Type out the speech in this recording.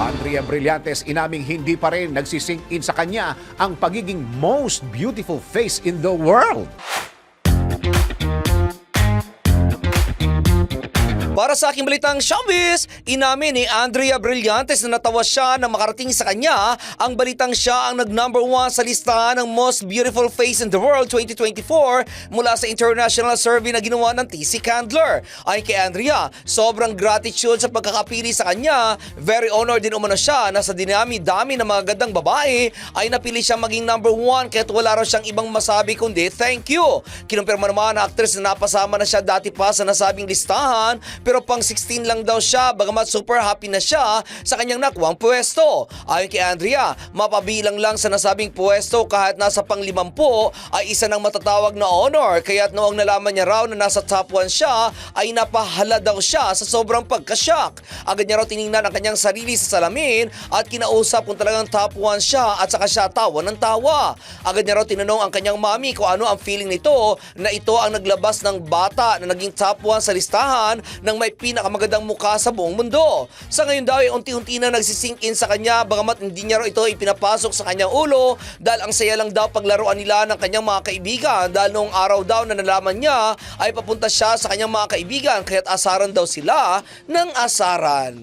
Andrea Brillantes inaming hindi pa rin nagsisink in sa kanya ang pagiging most beautiful face in the world. Para sa aking balitang showbiz, inamin ni Andrea Brillantes na natawa siya na makarating sa kanya ang balitang siya ang nag-number one sa listahan ng Most Beautiful Face in the World 2024 mula sa international survey na ginawa ng TC Candler. Ayon kay Andrea, sobrang gratitude sa pagkakapili sa kanya. Very honored din umano siya na sa dinami-dami ng mga gandang babae ay napili siyang maging number one kahit wala raw siyang ibang masabi kundi thank you. Kinumpirma naman ng actress na napasama na siya dati pa sa nasabing listahan pero pang 16 lang daw siya bagamat super happy na siya sa kanyang nakuwang pwesto. Ayon kay Andrea, mapabilang lang sa nasabing pwesto kahit nasa pang 50 ay isa ng matatawag na honor kaya't noong nalaman niya raw na nasa top 1 siya ay napahala daw siya sa sobrang pagkashock. Agad niya raw tiningnan ang kanyang sarili sa salamin at kinausap kung talagang top 1 siya at saka siya tawa ng tawa. Agad niya raw tinanong ang kanyang mami kung ano ang feeling nito na ito ang naglabas ng bata na naging top 1 sa listahan ng may pinakamagandang mukha sa buong mundo. Sa ngayon daw ay unti-unti na nagsisink in sa kanya bagamat hindi niya raw ito ipinapasok sa kanyang ulo dahil ang saya lang daw paglaruan nila ng kanyang mga kaibigan dahil noong araw daw na nalaman niya ay papunta siya sa kanyang mga kaibigan kaya't asaran daw sila ng asaran.